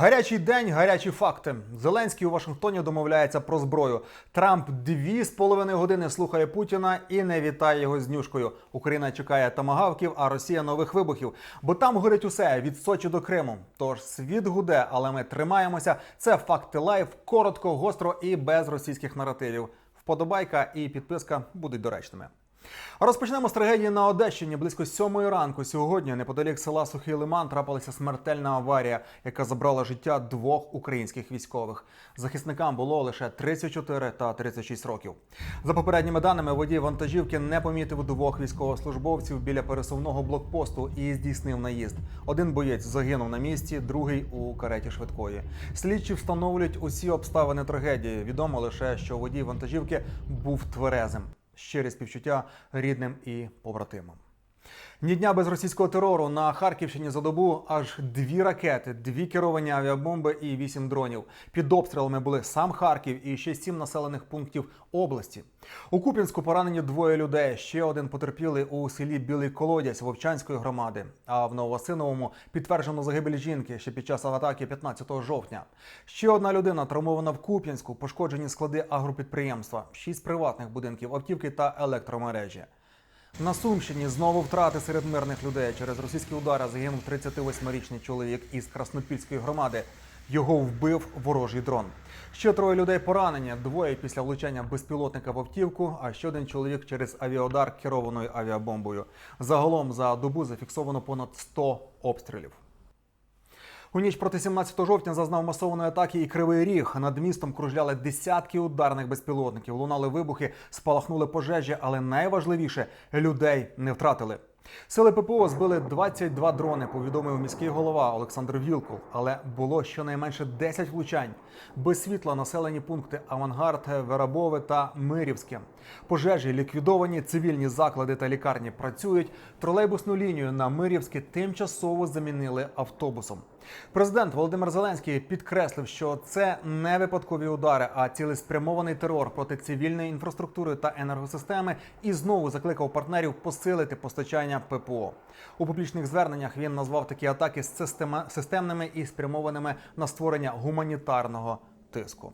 Гарячий день, гарячі факти. Зеленський у Вашингтоні домовляється про зброю. Трамп дві з половиною години слухає Путіна і не вітає його з нюшкою. Україна чекає тамагавків, а Росія нових вибухів. Бо там горить усе від Сочі до Криму. Тож світ гуде, але ми тримаємося. Це факти лайф, коротко, гостро і без російських наративів. Вподобайка і підписка будуть доречними. Розпочнемо з трагедії на Одещині. Близько сьомої ранку сьогодні, неподалік села Сухий Лиман, трапилася смертельна аварія, яка забрала життя двох українських військових. Захисникам було лише 34 та 36 років. За попередніми даними, водій вантажівки не помітив двох військовослужбовців біля пересувного блокпосту і здійснив наїзд. Один боєць загинув на місці, другий у кареті швидкої. Слідчі встановлюють усі обставини трагедії. Відомо лише, що водій вантажівки був тверезим щирі співчуття рідним і побратимам. Ні дня без російського терору на Харківщині за добу аж дві ракети, дві керовані авіабомби і вісім дронів. Під обстрілами були сам Харків і ще сім населених пунктів області. У Куп'янську поранені двоє людей. Ще один потерпілий у селі Білий Колодязь Вовчанської громади. А в Новосиновому підтверджено загибель жінки ще під час атаки 15 жовтня. Ще одна людина травмована в Куп'янську, пошкоджені склади агропідприємства, шість приватних будинків, автівки та електромережі. На Сумщині знову втрати серед мирних людей. Через російські удари загинув 38-річний чоловік із Краснопільської громади. Його вбив ворожий дрон. Ще троє людей поранені. Двоє після влучання безпілотника в автівку, а ще один чоловік через авіодар керованою авіабомбою. Загалом за добу зафіксовано понад 100 обстрілів. У ніч проти 17 жовтня зазнав масованої атаки і кривий ріг. Над містом кружляли десятки ударних безпілотників. Лунали вибухи, спалахнули пожежі, але найважливіше людей не втратили. Сили ППО збили 22 дрони, повідомив міський голова Олександр Вілкул. Але було щонайменше 10 влучань. Без світла населені пункти Авангард, Верабове та Мирівське. Пожежі ліквідовані, цивільні заклади та лікарні працюють. Тролейбусну лінію на Мирівське тимчасово замінили автобусом. Президент Володимир Зеленський підкреслив, що це не випадкові удари, а цілеспрямований терор проти цивільної інфраструктури та енергосистеми, і знову закликав партнерів посилити постачання ППО. У публічних зверненнях він назвав такі атаки система- системними і спрямованими на створення гуманітарного тиску.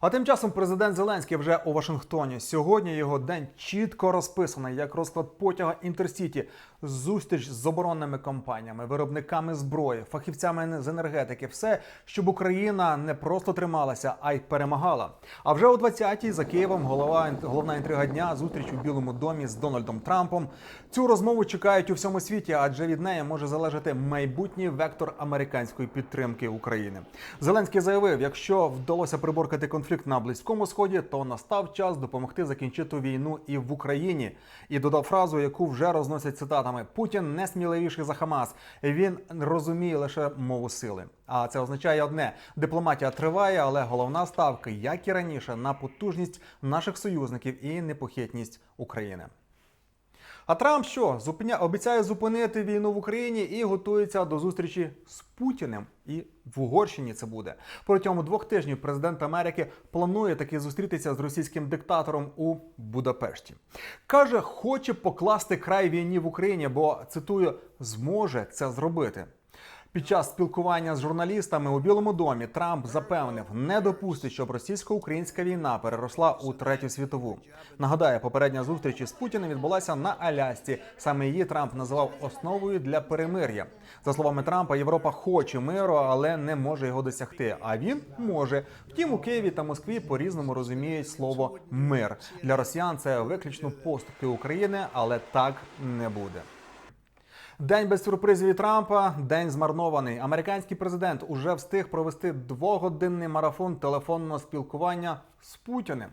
А тим часом президент Зеленський вже у Вашингтоні. Сьогодні його день чітко розписаний як розклад потяга Інтерсіті, зустріч з оборонними компаніями, виробниками зброї, фахівцями з енергетики. Все, щоб Україна не просто трималася, а й перемагала. А вже о 20-й за Києвом голова головна інтрига дня зустріч у Білому домі з Дональдом Трампом. Цю розмову чекають у всьому світі, адже від неї може залежати майбутній вектор американської підтримки України. Зеленський заявив, якщо вдалося приборкати конфлікт на близькому сході, то настав час допомогти закінчити війну і в Україні. І додав фразу, яку вже розносять цитатами: Путін не сміливіший за Хамас. Він розуміє лише мову сили. А це означає одне: дипломатія триває, але головна ставка, як і раніше, на потужність наших союзників і непохитність України. А Трамп що зупиня обіцяє зупинити війну в Україні і готується до зустрічі з Путіним. І в Угорщині це буде протягом двох тижнів. Президент Америки планує таки зустрітися з російським диктатором у Будапешті. каже, хоче покласти край війні в Україні, бо цитую, зможе це зробити. Під час спілкування з журналістами у Білому домі Трамп запевнив, не допустить, щоб російсько-українська війна переросла у третю світову. Нагадаю, попередня зустріч із Путіним відбулася на Алясці. Саме її Трамп називав основою для перемир'я. За словами Трампа, Європа хоче миру, але не може його досягти. А він може. Втім, у Києві та Москві по різному розуміють слово мир для росіян. Це виключно поступки України, але так не буде. День без сюрпризів від Трампа, день змарнований. Американський президент уже встиг провести двогодинний марафон телефонного спілкування з Путіним.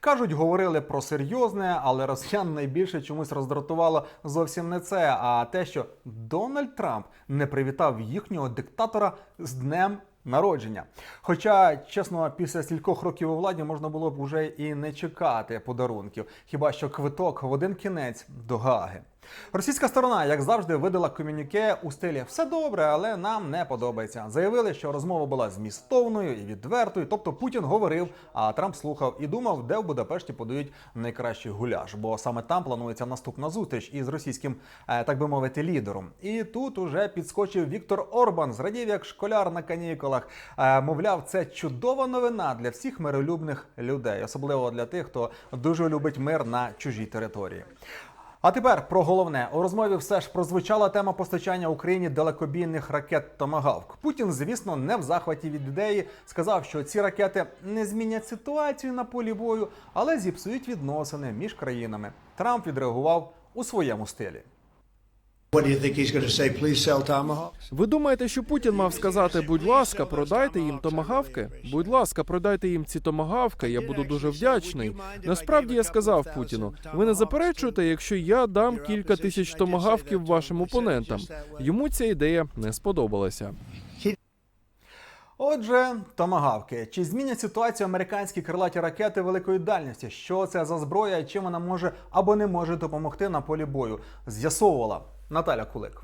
Кажуть, говорили про серйозне, але росіян найбільше чомусь роздратувало зовсім не це, а те, що Дональд Трамп не привітав їхнього диктатора з днем. Народження. Хоча, чесно, після стількох років у владі можна було б уже і не чекати подарунків, хіба що квиток в один кінець до Гаги. Російська сторона, як завжди, видала комюніке у стилі все добре, але нам не подобається. Заявили, що розмова була змістовною і відвертою. Тобто Путін говорив, а Трамп слухав і думав, де в Будапешті подають найкращий гуляш, бо саме там планується наступна зустріч із російським, е, так би мовити, лідером. І тут уже підскочив Віктор Орбан, зрадів як школяр на канікулах. Е, Мовляв, це чудова новина для всіх миролюбних людей, особливо для тих, хто дуже любить мир на чужій території. А тепер про головне у розмові все ж прозвучала тема постачання Україні далекобійних ракет Томагавк. Путін, звісно, не в захваті від ідеї. Сказав, що ці ракети не змінять ситуацію на полі бою, але зіпсують відносини між країнами. Трамп відреагував у своєму стилі. Ви думаєте, що Путін мав сказати, будь ласка, продайте їм томагавки? Будь ласка, продайте їм ці томагавки. Я буду дуже вдячний. Насправді я сказав Путіну: ви не заперечуєте, якщо я дам кілька тисяч томагавків вашим опонентам. Йому ця ідея не сподобалася. Отже, томагавки. Чи змінять ситуацію американські крилаті ракети великої дальності? Що це за зброя чим вона може або не може допомогти на полі бою? З'ясовувала Наталя Кулик.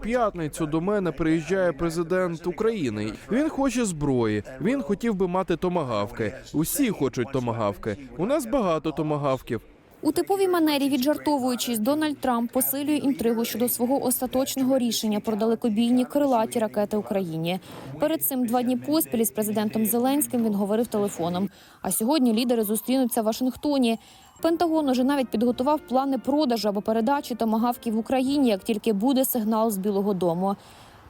П'ятницю до мене приїжджає президент України. Він хоче зброї. Він хотів би мати томагавки. Усі хочуть томагавки. У нас багато томагавків. У типовій манері віджартовуючись, Дональд Трамп посилює інтригу щодо свого остаточного рішення про далекобійні крилаті ракети Україні. Перед цим два дні поспіль з президентом Зеленським він говорив телефоном. А сьогодні лідери зустрінуться в Вашингтоні. Пентагон уже навіть підготував плани продажу або передачі томагавків в Україні, як тільки буде сигнал з Білого Дому.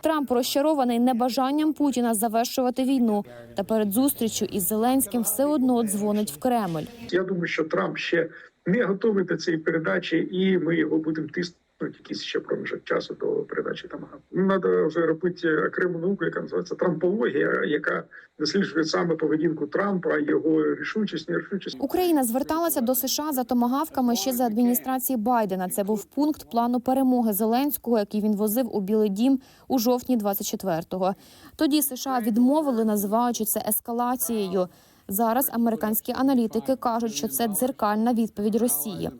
Трамп розчарований небажанням Путіна завершувати війну. Та перед зустрічю із Зеленським все одно дзвонить в Кремль. Я думаю, що Трамп ще не готовий до цієї передачі, і ми його будемо тиснути якийсь ще проміжок часу до передачі Тамага. Треба вже робити окрему науку, яка називається трампологія, яка досліджує саме поведінку Трампа, його рішучість, нерішучість. Україна зверталася до США за томагавками ще за адміністрації Байдена. Це був пункт плану перемоги Зеленського, який він возив у Білий Дім у жовтні 24-го. Тоді США відмовили, називаючи це ескалацією. Зараз американські аналітики кажуть, що це дзеркальна відповідь Росії.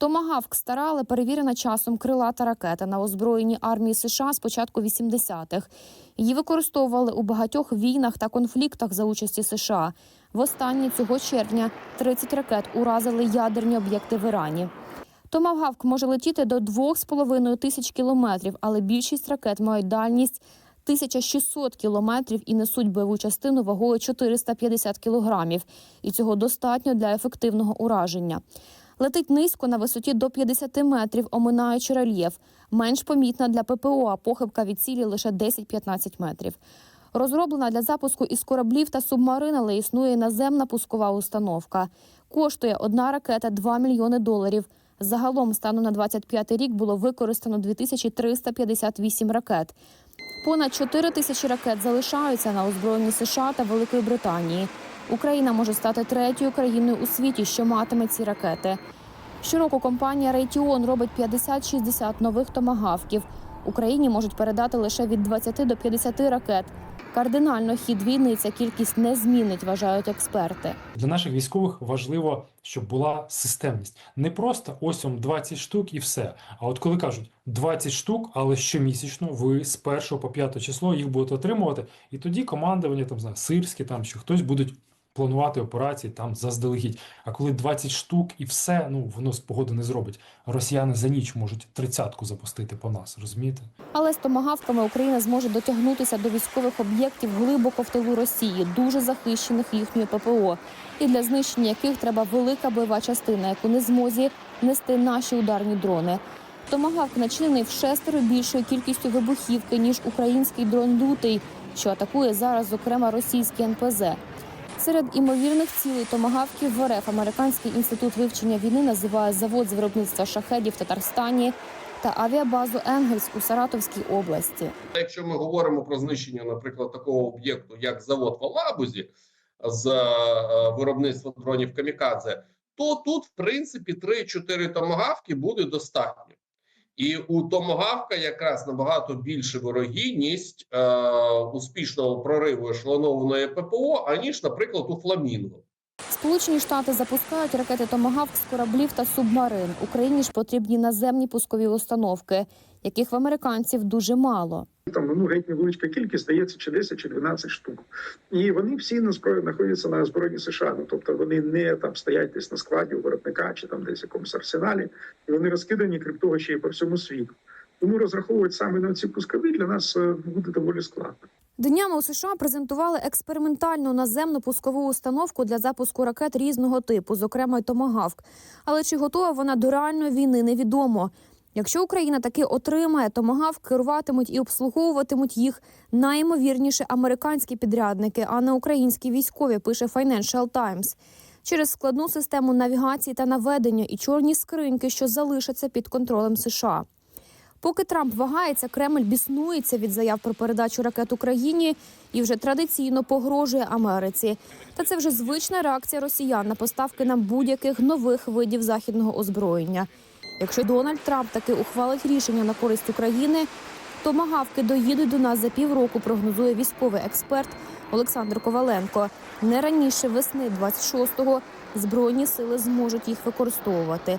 Томагавк стара, але перевірена часом крилата ракета на озброєнні армії США з початку 80-х. Її використовували у багатьох війнах та конфліктах за участі США. Востаннє цього червня 30 ракет уразили ядерні об'єкти в Ірані. Томагавк може летіти до 2,5 тисяч кілометрів, але більшість ракет мають дальність 1600 кілометрів і несуть бойову частину вагою 450 кілограмів. І цього достатньо для ефективного ураження. Летить низько на висоті до 50 метрів, оминаючи рельєф. Менш помітна для ППО, а похибка від цілі лише 10-15 метрів. Розроблена для запуску із кораблів та субмарин, але існує наземна пускова установка. Коштує одна ракета 2 мільйони доларів. Загалом станом на 25 рік було використано 2358 ракет. Понад 4 тисячі ракет залишаються на озброєнні США та Великої Британії. Україна може стати третьою країною у світі, що матиме ці ракети. Щороку компанія Raytheon робить 50-60 нових томагавків. Україні можуть передати лише від 20 до 50 ракет. Кардинально хід війни ця кількість не змінить, вважають експерти. Для наших військових важливо, щоб була системність. Не просто ось вам 20 штук і все. А от коли кажуть 20 штук, але щомісячно ви з 1 по 5 число їх будете отримувати, і тоді командування там знаю, сирські, там що хтось будуть планувати операції там заздалегідь. А коли 20 штук і все, ну воно з погоди не зробить. Росіяни за ніч можуть тридцятку запустити по нас, розумієте? Але з томагавками Україна зможе дотягнутися до військових об'єктів глибоко в тилу Росії, дуже захищених їхньою ППО, і для знищення яких треба велика бойова частина, яку не змозі нести наші ударні дрони. Томагавк начинений в шестеро більшою кількістю вибухівки ніж український дрон лютий, що атакує зараз, зокрема, російський НПЗ. Серед імовірних цілей томагавків в РФ Американський інститут вивчення війни називає завод з виробництва шахедів в Татарстані та авіабазу Енгельс у Саратовській області. Якщо ми говоримо про знищення, наприклад, такого об'єкту, як завод в Алабузі з е, виробництва дронів Камікадзе, то тут, в принципі, 3-4 томагавки буде достатньо. І у томагавка якраз набагато більше вирогідність е, успішного прориву ешелонованої ППО, аніж, наприклад, у Фламінго. Сполучені Штати запускають ракети Томагавк з кораблів та субмарин. Україні ж потрібні наземні пускові установки, яких в американців дуже мало. Там ну геть невеличка кількість, здається, чи 10, чи 12 штук. І вони всі на зброї знаходяться на озброєнні США. Ну тобто вони не там стоять десь на складі у виробника чи там десь якомусь арсеналі, вони розкидані, крім того, ще й по всьому світу. Тому розраховувати саме на ці пускові для нас е, буде доволі складно. Днями у США презентували експериментальну наземну пускову установку для запуску ракет різного типу, зокрема й Томагавк. Але чи готова вона до реальної війни, невідомо. Якщо Україна таки отримає Томагавк, керуватимуть і обслуговуватимуть їх найімовірніше американські підрядники, а не українські військові, пише Financial Times. Через складну систему навігації та наведення і чорні скриньки, що залишаться під контролем США. Поки Трамп вагається, Кремль біснується від заяв про передачу ракет Україні і вже традиційно погрожує Америці. Та це вже звична реакція росіян на поставки нам будь-яких нових видів західного озброєння. Якщо Дональд Трамп таки ухвалить рішення на користь України, то магавки доїдуть до нас за півроку, прогнозує військовий експерт Олександр Коваленко. Не раніше весни 26-го збройні сили зможуть їх використовувати.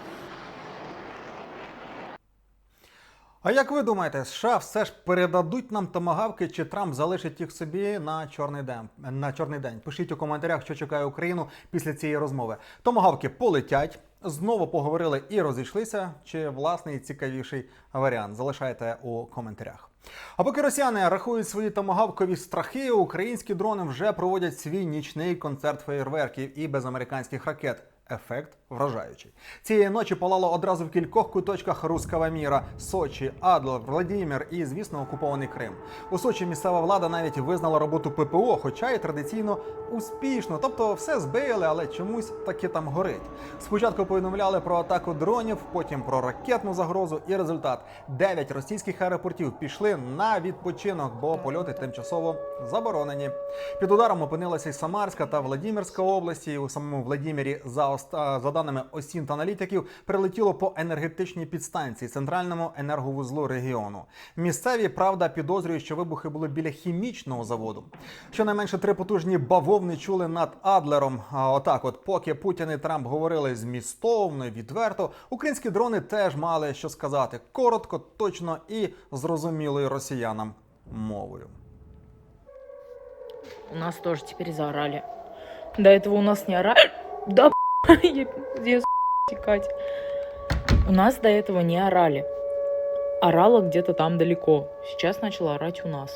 А як ви думаєте, США все ж передадуть нам томагавки, чи Трамп залишить їх собі на чорний день? На чорний день? Пишіть у коментарях, що чекає Україну після цієї розмови. Томагавки полетять. Знову поговорили і розійшлися. Чи власний цікавіший варіант? Залишайте у коментарях. А поки росіяни рахують свої томагавкові страхи, українські дрони вже проводять свій нічний концерт феєрверків і без американських ракет. Ефект вражаючий. Цієї ночі палало одразу в кількох куточках руского міра: Сочі, Адлер, Владімір і, звісно, окупований Крим. У Сочі місцева влада навіть визнала роботу ППО, хоча й традиційно успішно. Тобто все збили, але чомусь таки там горить. Спочатку повідомляли про атаку дронів, потім про ракетну загрозу. І результат: дев'ять російських аеропортів пішли на відпочинок, бо польоти тимчасово заборонені. Під ударом опинилася й Самарська та Владимирська області. У самому Владимирі за за даними осінт аналітиків прилетіло по енергетичній підстанції центральному енерговузлу регіону. Місцеві правда підозрюють, що вибухи були біля хімічного заводу. Щонайменше три потужні бавовни чули над Адлером. А отак, от поки Путін і Трамп говорили змістовно, і відверто, українські дрони теж мали що сказати коротко, точно і зрозумілою росіянам мовою. У нас тоже теперь заорали. До этого у нас не орали. Да, я пиздец, текать. У нас до этого не орали. Орала где-то там далеко. Сейчас начала орать у нас.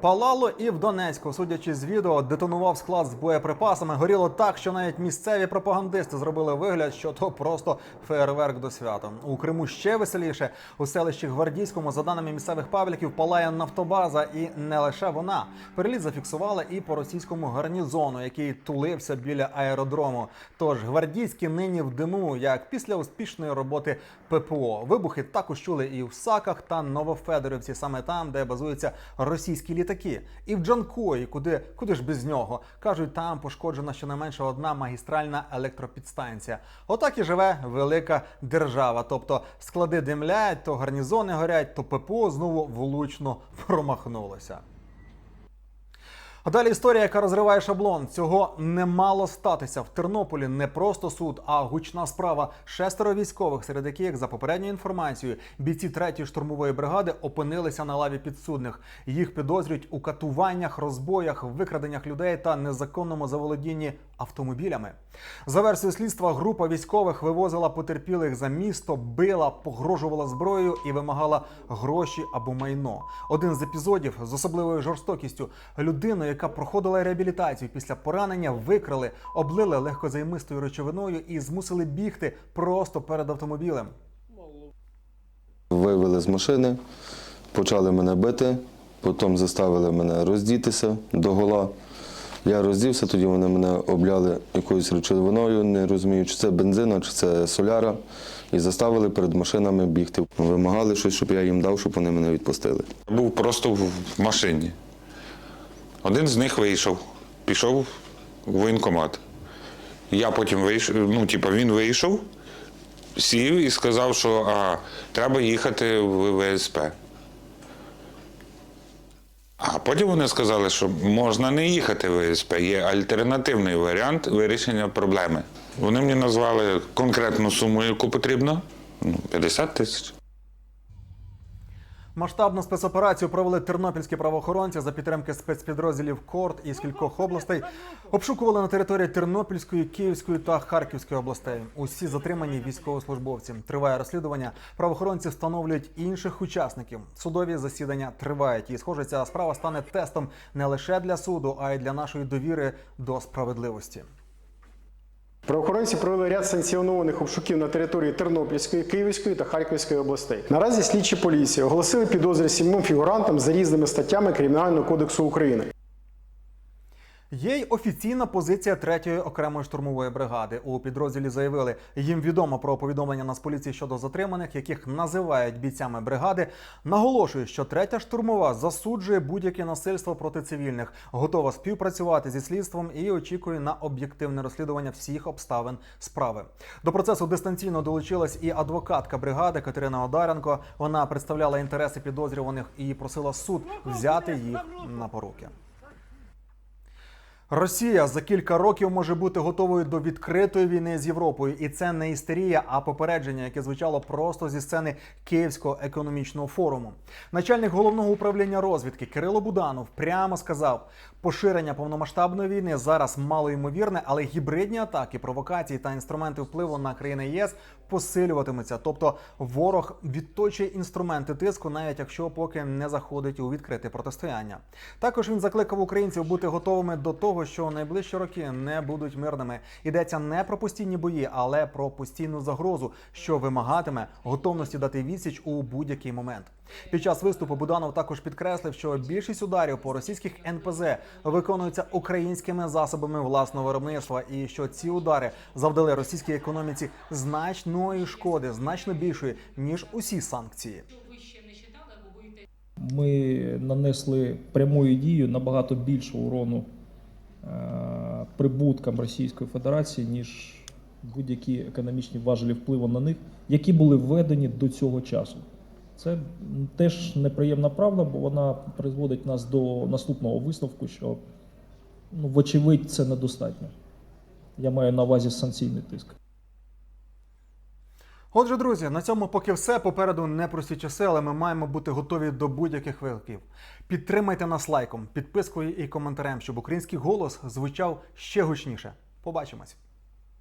Палало і в Донецьку, судячи з відео, детонував склад з боєприпасами. Горіло так, що навіть місцеві пропагандисти зробили вигляд, що то просто фейерверк до свята. У Криму ще веселіше. У селищі Гвардійському, за даними місцевих пабліків, палає нафтобаза, і не лише вона. Переліт зафіксували і по російському гарнізону, який тулився біля аеродрому. Тож гвардійські нині в диму, як після успішної роботи ППО. Вибухи також чули і в Саках та Новофедорівці, саме там, де базуються російські літаки. І в Джанкої, куди, куди ж без нього. Кажуть, там пошкоджена щонайменше одна магістральна електропідстанція. Отак і живе велика держава. Тобто склади димлять, то гарнізони горять, то ППО знову влучно промахнулося. А далі історія, яка розриває шаблон. Цього не мало статися в Тернополі. Не просто суд, а гучна справа. Шестеро військових, серед яких, за попередньою інформацією, бійці третьої штурмової бригади опинилися на лаві підсудних. Їх підозрюють у катуваннях, розбоях, викраденнях людей та незаконному заволодінні автомобілями. За версією слідства, група військових вивозила потерпілих за місто, била, погрожувала зброєю і вимагала гроші або майно. Один з епізодів з особливою жорстокістю людину, яка проходила реабілітацію після поранення, викрали, облили легкозаймистою речовиною і змусили бігти просто перед автомобілем. Вивели з машини, почали мене бити, потім заставили мене роздітися до гола. Я роздівся, тоді вони мене обляли якоюсь речовиною, не розумію, чи це бензина, чи це соляра, і заставили перед машинами бігти. Вимагали щось, щоб я їм дав, щоб вони мене відпустили. Був просто в машині. Один з них вийшов, пішов в воєнкомат. Я потім вийшов, ну, типу, він вийшов, сів і сказав, що а, треба їхати в ВСП. А потім вони сказали, що можна не їхати в ВСП, є альтернативний варіант вирішення проблеми. Вони мені назвали конкретну суму, яку потрібно ну, 50 тисяч. Масштабну спецоперацію провели тернопільські правоохоронці за підтримки спецпідрозділів КОРД із кількох областей. Обшукували на території Тернопільської, Київської та Харківської областей. Усі затримані військовослужбовці. Триває розслідування. Правоохоронці встановлюють інших учасників. Судові засідання тривають. І схоже, ця справа стане тестом не лише для суду, а й для нашої довіри до справедливості. Правоохоронці провели ряд санкціонованих обшуків на території Тернопільської, Київської та Харківської областей. Наразі слідчі поліції оголосили підозри сімом фігурантам за різними статтями Кримінального кодексу України. Є й офіційна позиція третьої окремої штурмової бригади. У підрозділі заявили, їм відомо про повідомлення Нацполіції щодо затриманих, яких називають бійцями бригади. Наголошують, що третя штурмова засуджує будь-яке насильство проти цивільних, готова співпрацювати зі слідством і очікує на об'єктивне розслідування всіх обставин справи. До процесу дистанційно долучилась і адвокатка бригади Катерина Одаренко. Вона представляла інтереси підозрюваних і просила суд взяти їх на поруки. Росія за кілька років може бути готовою до відкритої війни з Європою, і це не істерія, а попередження, яке звучало просто зі сцени Київського економічного форуму. Начальник головного управління розвідки Кирило Буданов прямо сказав: поширення повномасштабної війни зараз мало ймовірне, але гібридні атаки, провокації та інструменти впливу на країни ЄС посилюватимуться. Тобто ворог відточує інструменти тиску, навіть якщо поки не заходить у відкрите протистояння. Також він закликав українців бути готовими до того, що найближчі роки не будуть мирними. Йдеться не про постійні бої, але про постійну загрозу, що вимагатиме готовності дати відсіч у будь-який момент. Під час виступу Буданов також підкреслив, що більшість ударів по російських НПЗ виконуються українськими засобами власного виробництва, і що ці удари завдали російській економіці значної шкоди, значно більшої ніж усі санкції. Ми нанесли прямою дією набагато більше урону е, прибуткам Російської Федерації, ніж будь-які економічні важелі впливу на них, які були введені до цього часу. Це теж неприємна правда, бо вона призводить нас до наступного висновку, що ну, вочевидь це недостатньо. Я маю на увазі санкційний тиск. Отже, друзі, на цьому поки все. Попереду непрості часи, але ми маємо бути готові до будь-яких викликів. Підтримайте нас лайком, підпискою і коментарем, щоб український голос звучав ще гучніше. Побачимось.